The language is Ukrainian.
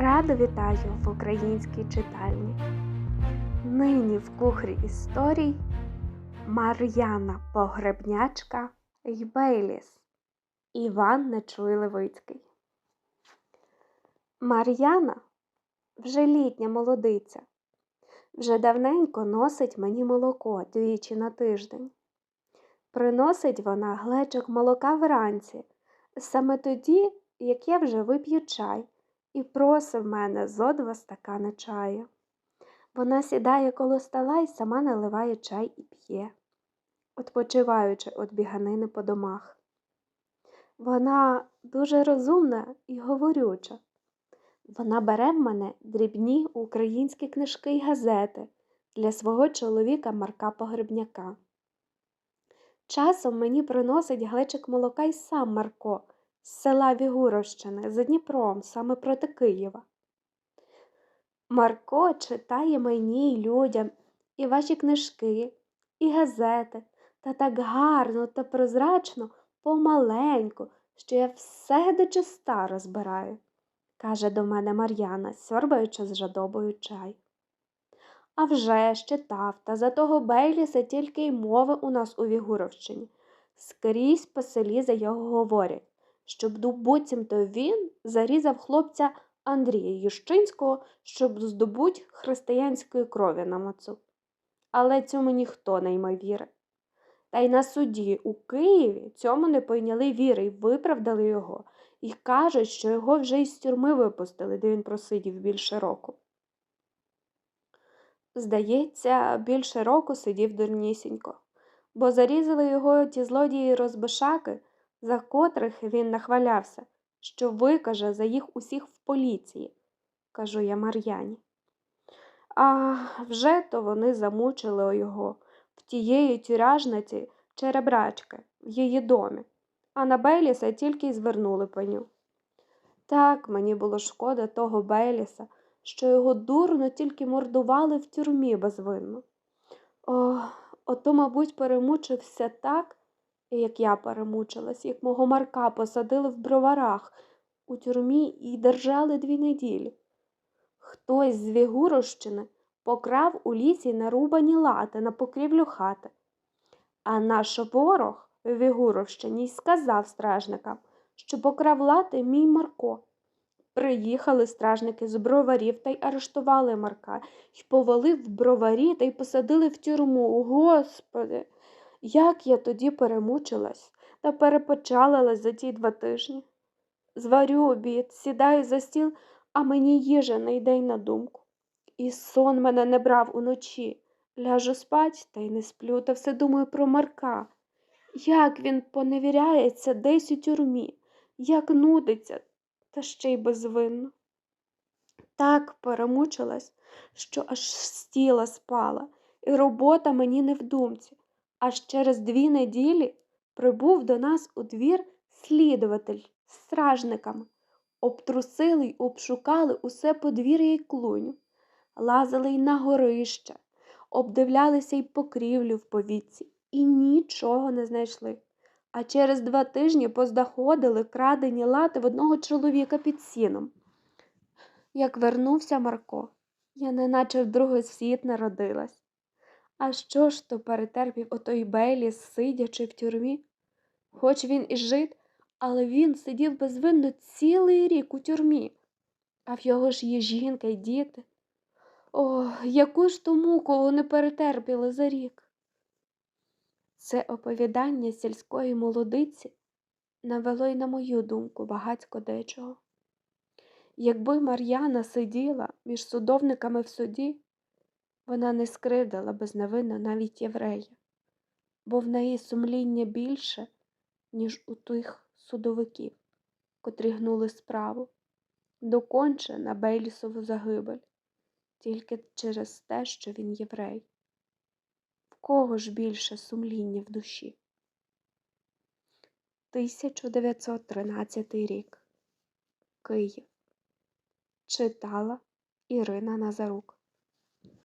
Радо вітаю в українській читальні. Нині в кухрі історій Мар'яна Погребнячка й Бейліс Іван Нечуй Левицький. Мар'яна вже літня молодиця. Вже давненько носить мені молоко двічі на тиждень. Приносить вона глечик молока вранці, саме тоді, як я вже вип'ю чай і просив мене зо два стакани чаю. Вона сідає коло стола і сама наливає чай і п'є, odpoczywаючи від біганини по домах. Вона дуже розумна і говорюча. Вона бере в мене дрібні українські книжки й газети для свого чоловіка Марка Погребняка. Часом мені приносить глечик молока й сам Марко з села Вігуровщини за Дніпром, саме проти Києва. Марко читає мені й людям і ваші книжки, і газети, та так гарно та прозрачно, помаленьку, що я все дочиста розбираю, каже до мене Мар'яна, сьорбаючи з жадобою чай. А вже читав, та за того Бейліса тільки й мови у нас у Вігуровщині. Скрізь по селі за його говорять, щоб буцімто він зарізав хлопця Андрія Ющинського, щоб здобуть християнської крові на мацу. Але цьому ніхто не йме віри. Та й на суді у Києві цьому не пойняли віри й виправдали його, і кажуть, що його вже із тюрми випустили, де він просидів більше року. Здається, більше року сидів дурнісінько, бо зарізали його ті злодії розбишаки, за котрих він нахвалявся, що викаже за їх усіх в поліції, кажу я Мар'яні. А вже то вони замучили його в тієї тюряжниці черебрачки в її домі, а на Бейліса тільки й звернули пеню. Так мені було шкода того Бейліса, що його дурно тільки мордували в тюрмі безвинно. О, ото, мабуть, перемучився так, як я перемучилась, як мого Марка посадили в броварах у тюрмі і держали дві неділі. Хтось з Вігурощини покрав у лісі нарубані лати на покрівлю хати. А наш ворог в Вігуровщині сказав стражникам, що покрав лати мій Марко. Приїхали стражники з броварів та й арештували Марка, й повели в броварі та й посадили в тюрму. Господи, як я тоді перемучилась та перепочалилась за ті два тижні. Зварю обід, сідаю за стіл, а мені їжа не йде й на думку. І сон мене не брав уночі. Ляжу спать та й не сплю, та все думаю про Марка. Як він поневіряється десь у тюрмі, як нудиться, та ще й безвинно. Так перемучилась, що аж з тіла спала, і робота мені не в думці. Аж через дві неділі прибув до нас у двір слідуватель з стражниками. Обтрусили й обшукали усе подвір'я й клуню, лазили й на горище, обдивлялися й покрівлю в повітці і нічого не знайшли. А через два тижні познаходили крадені лати в одного чоловіка під сіном. Як вернувся Марко, я неначе в другий світ народилась. А що ж то перетерпів отой Бейліс, сидячи в тюрмі? Хоч він і жит, але він сидів безвинно цілий рік у тюрмі, а в його ж є жінка й діти. О, яку ж ту муку вони перетерпіли за рік. Це оповідання сільської молодиці навело й на мою думку багацько дечого. Якби Мар'яна сиділа між судовниками в суді, вона не скривдила безневинно навіть єврея, бо в неї сумління більше, ніж у тих судовиків, котрі гнули справу, доконче на Бейлісову загибель, тільки через те, що він єврей. В кого ж більше сумління в душі? 1913 рік. Київ. Читала Ірина Назарук